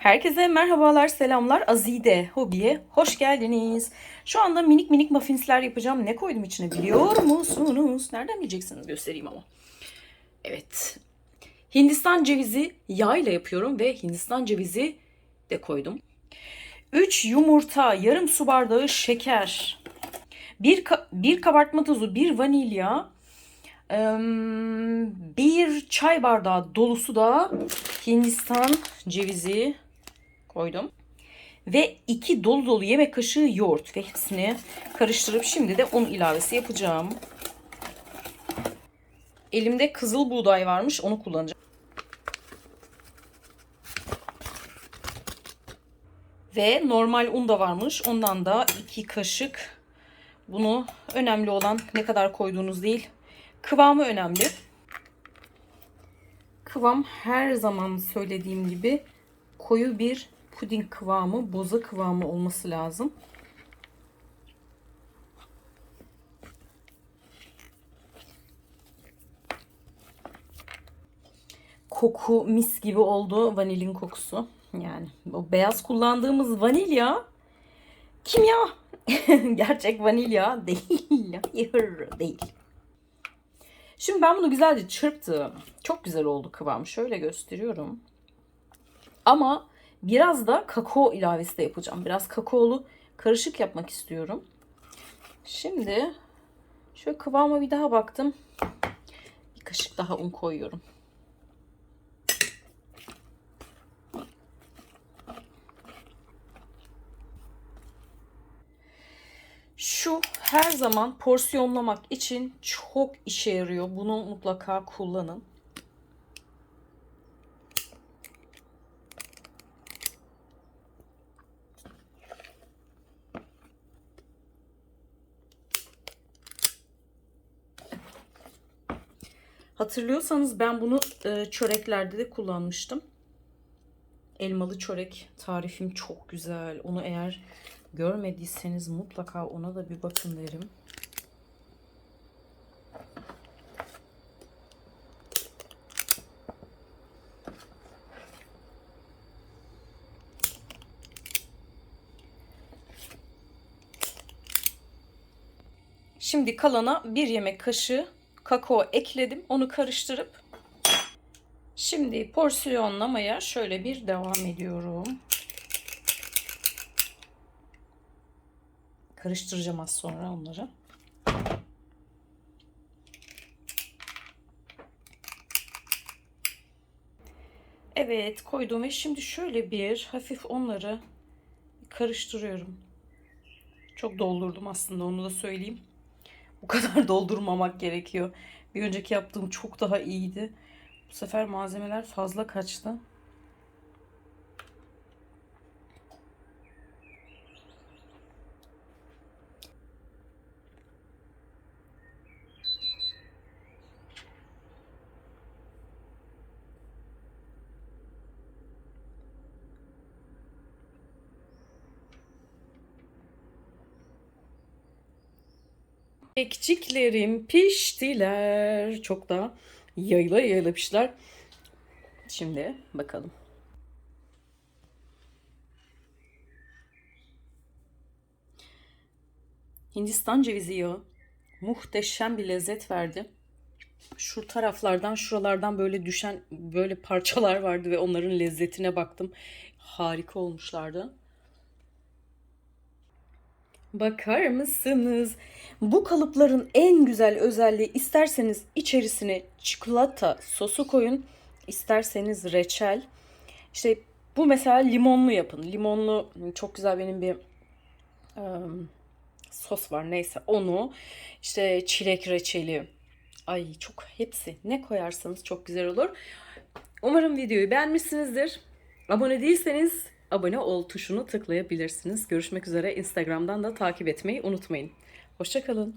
Herkese merhabalar, selamlar. Azide Hobi'ye hoş geldiniz. Şu anda minik minik muffinsler yapacağım. Ne koydum içine biliyor musunuz? Nereden bileceksiniz göstereyim ama. Evet. Hindistan cevizi yağ ile yapıyorum ve Hindistan cevizi de koydum. 3 yumurta, yarım su bardağı şeker, bir, ka- bir kabartma tozu, bir vanilya, em, bir çay bardağı dolusu da Hindistan cevizi koydum. Ve iki dolu dolu yemek kaşığı yoğurt ve hepsini karıştırıp şimdi de un ilavesi yapacağım. Elimde kızıl buğday varmış onu kullanacağım. Ve normal un da varmış. Ondan da iki kaşık. Bunu önemli olan ne kadar koyduğunuz değil. Kıvamı önemli. Kıvam her zaman söylediğim gibi koyu bir puding kıvamı, boza kıvamı olması lazım. Koku mis gibi oldu vanilin kokusu. Yani o beyaz kullandığımız vanilya kimya. Gerçek vanilya değil. Hayır değil. Şimdi ben bunu güzelce çırptım. Çok güzel oldu kıvam. Şöyle gösteriyorum. Ama biraz da kakao ilavesi de yapacağım. Biraz kakaolu karışık yapmak istiyorum. Şimdi şöyle kıvama bir daha baktım. Bir kaşık daha un koyuyorum. Şu her zaman porsiyonlamak için çok işe yarıyor. Bunu mutlaka kullanın. Hatırlıyorsanız ben bunu e, çöreklerde de kullanmıştım. Elmalı çörek tarifim çok güzel. Onu eğer görmediyseniz mutlaka ona da bir bakın derim. Şimdi kalana bir yemek kaşığı kakao ekledim. Onu karıştırıp şimdi porsiyonlamaya şöyle bir devam ediyorum. Karıştıracağım az sonra onları. Evet koydum ve şimdi şöyle bir hafif onları karıştırıyorum. Çok doldurdum aslında onu da söyleyeyim. Bu kadar doldurmamak gerekiyor. Bir önceki yaptığım çok daha iyiydi. Bu sefer malzemeler fazla kaçtı. Ekçiklerim piştiler. Çok da yayla yayla piştiler. Şimdi bakalım. Hindistan cevizi yağı muhteşem bir lezzet verdi. Şu taraflardan, şuralardan böyle düşen böyle parçalar vardı ve onların lezzetine baktım. Harika olmuşlardı. Bakar mısınız? Bu kalıpların en güzel özelliği isterseniz içerisine çikolata sosu koyun, isterseniz reçel. İşte bu mesela limonlu yapın. Limonlu çok güzel benim bir ım, sos var neyse onu. İşte çilek reçeli. Ay çok hepsi ne koyarsanız çok güzel olur. Umarım videoyu beğenmişsinizdir. Abone değilseniz abone ol tuşunu tıklayabilirsiniz. Görüşmek üzere. Instagram'dan da takip etmeyi unutmayın. Hoşçakalın.